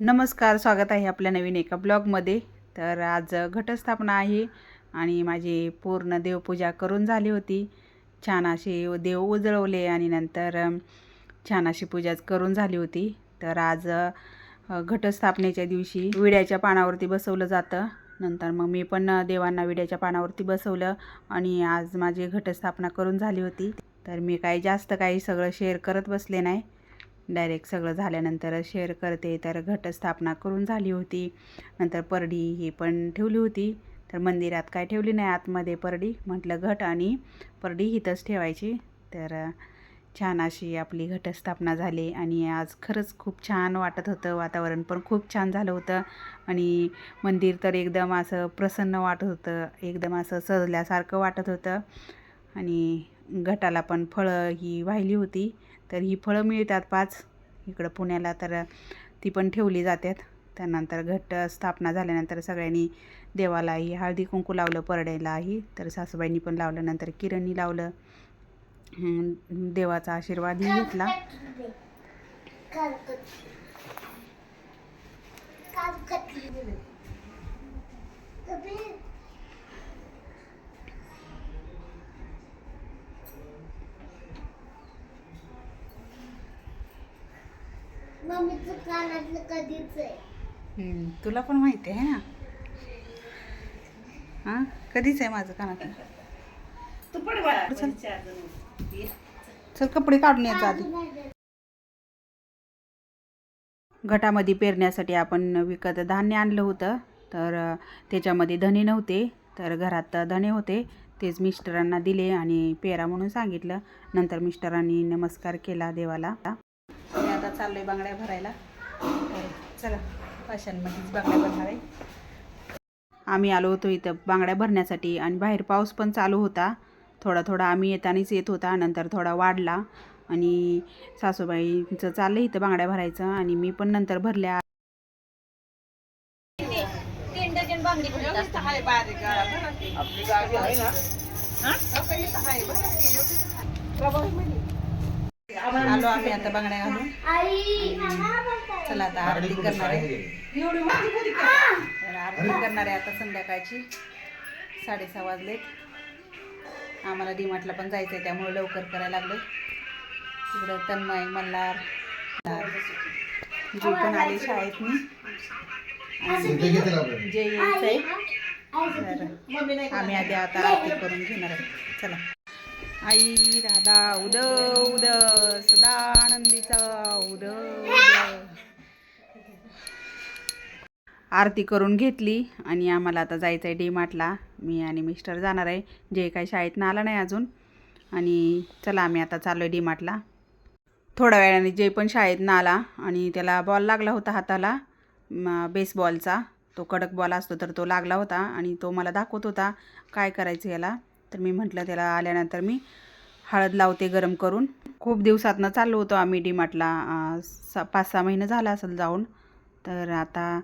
नमस्कार स्वागत आहे आपल्या नवीन एका ब्लॉगमध्ये. तर आज घटस्थापना आहे आणि माझी पूर्ण देवपूजा करून झाली होती. छान असे देव उजळवले आणि नंतर छान अशी पूजा करून झाली होती. तर आज घटस्थापनेच्या दिवशी विड्याच्या पानावरती बसवलं जातं. नंतर मग मी पण देवांना विड्याच्या पानावरती बसवलं आणि आज माझी घटस्थापना करून झाली होती. तर मी काही जास्त काही सगळं शेअर करत बसले नाही. डायरेक्ट सगळं झाल्यानंतर शेअर करते तर घटस्थापना करून झाली होती. नंतर परडी ही पण ठेवली होती. तर मंदिरात काय ठेवली नाही आतमध्ये परडी. म्हटलं घट आणि परडी हिथंच ठेवायची. तर छान अशी आपली घटस्थापना झाली आणि आज खरंच खूप छान वाटत होतं. वातावरण पण खूप छान झालं होतं. आणि मंदिर तर एकदम असं प्रसन्न वाटत होतं. एकदम असं सजल्यासारखं वाटत होतं. आणि घटाला पण फळं ही वाहिली होती. तर ही फळं मिळतात पाच. इकडं पुण्याला तर ती पण ठेवली जातात. त्यानंतर घट्ट स्थापना झाल्यानंतर सगळ्यांनी देवालाही हळदी कुंकू लावलं परड्यालाही. तर सासूबाईंनी पण लावलं नंतर किरणनी लावलं. देवाचा आशीर्वादही घेतला. कधीच आहे. हं, तुला पण माहिती आहे ना? हां? कधीच आहे माझं कानातलं? तू पण बाळा चल. चल कपडे काढून यायचं आधी घटामध्ये पेरण्यासाठी आपण विकत धान्य आणलं होतं. तर त्याच्यामध्ये धणे नव्हते. तर घरात धणे होते. तेच मिस्टरांना दिले आणि पेरा म्हणून सांगितलं. नंतर मिस्टरांनी नमस्कार केला देवाला. चाललो आहे बांगड्या भरायला. चला पाशांमध्येच बांगड्या भरणार आहे. आम्ही आलो होतो इथं बांगड्या भरण्यासाठी आणि बाहेर पाऊस पण चालू होता. थोडा थोडा आम्ही येतानाच येत होता नंतर थोडा वाढला. आणि सासूबाईंचं चाललं इथं बांगड्या भरायचं आणि मी पण नंतर भरल्या. बारीक? आलो आम्ही आता बांगड्या घालून. आई चला आता आरती करणार आहे. आरती करणार आहे आता संध्याकाळची. साडेसहा वाजलेत. आम्हाला डीमार्टला पण जायचं आहे त्यामुळे लवकर करायला लागलं तिकडं तन्मय मल्हार जे पण आले शाळेतनी आणि जे यायचं आहे आम्ही आधी आता आरती करून घेणार आहे. चला. आई राधा उद उद सदा आनंदीचा उद आरती करून घेतली आणि आम्हाला आता जायचं आहे डी मार्टला मी आणि मिस्टर जाणार आहे. जे काही शाळेतनं आलं नाही अजून. आणि चला आम्ही आता चाललो आहे डी मार्टला थोड्या वेळाने जे पण शाळेतनं आला आणि त्याला बॉल लागला होता हाताला बेसबॉलचा तो कडक बॉल असतो तर तो लागला होता आणि तो मला दाखवत होता. काय करायचं याला? तर मी म्हटलं त्याला आल्यानंतर मी हळद लावते गरम करून. खूप दिवसातनं चाललो होतो आम्ही डीमार्टला. स पाच सहा महिने झाला असेल जाऊन. तर आता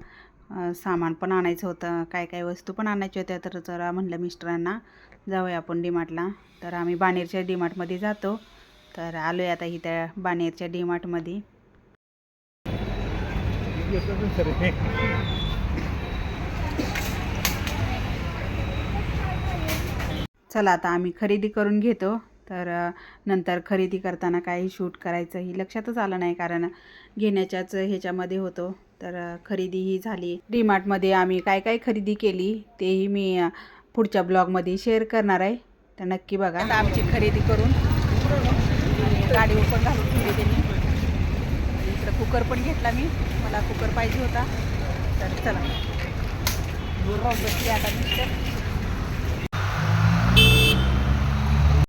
सामान पण आणायचं होतं. काय काय वस्तू पण आणायच्या होत्या. तर जरा म्हणलं मिस्टरांना जाऊया आपण डीमार्टला. तर आम्ही बाणेरच्या डीमार्टमध्ये जातो. तर आलो आहे आता त्या बाणेरच्या डीमार्टमध्ये. चला आता आम्ही खरेदी करून घेतो. तर नंतर खरेदी करताना काही शूट करायचं ही लक्षातच आलं नाही कारण घेण्याच्याच ह्याच्यामध्ये होतो. तर खरेदी ही झाली. डीमार्टमध्ये आम्ही काय काय खरेदी केली तेही मी पुढच्या ब्लॉगमध्ये शेअर करणार आहे. तर नक्की बघा. आता आमची खरेदी करून आणि गाडीवर पण घालून ठेवली त्यांनी. इकडं कुकर पण घेतला मी. मला कुकर पाहिजे होता. तर चला. बसली आता मिस्टर.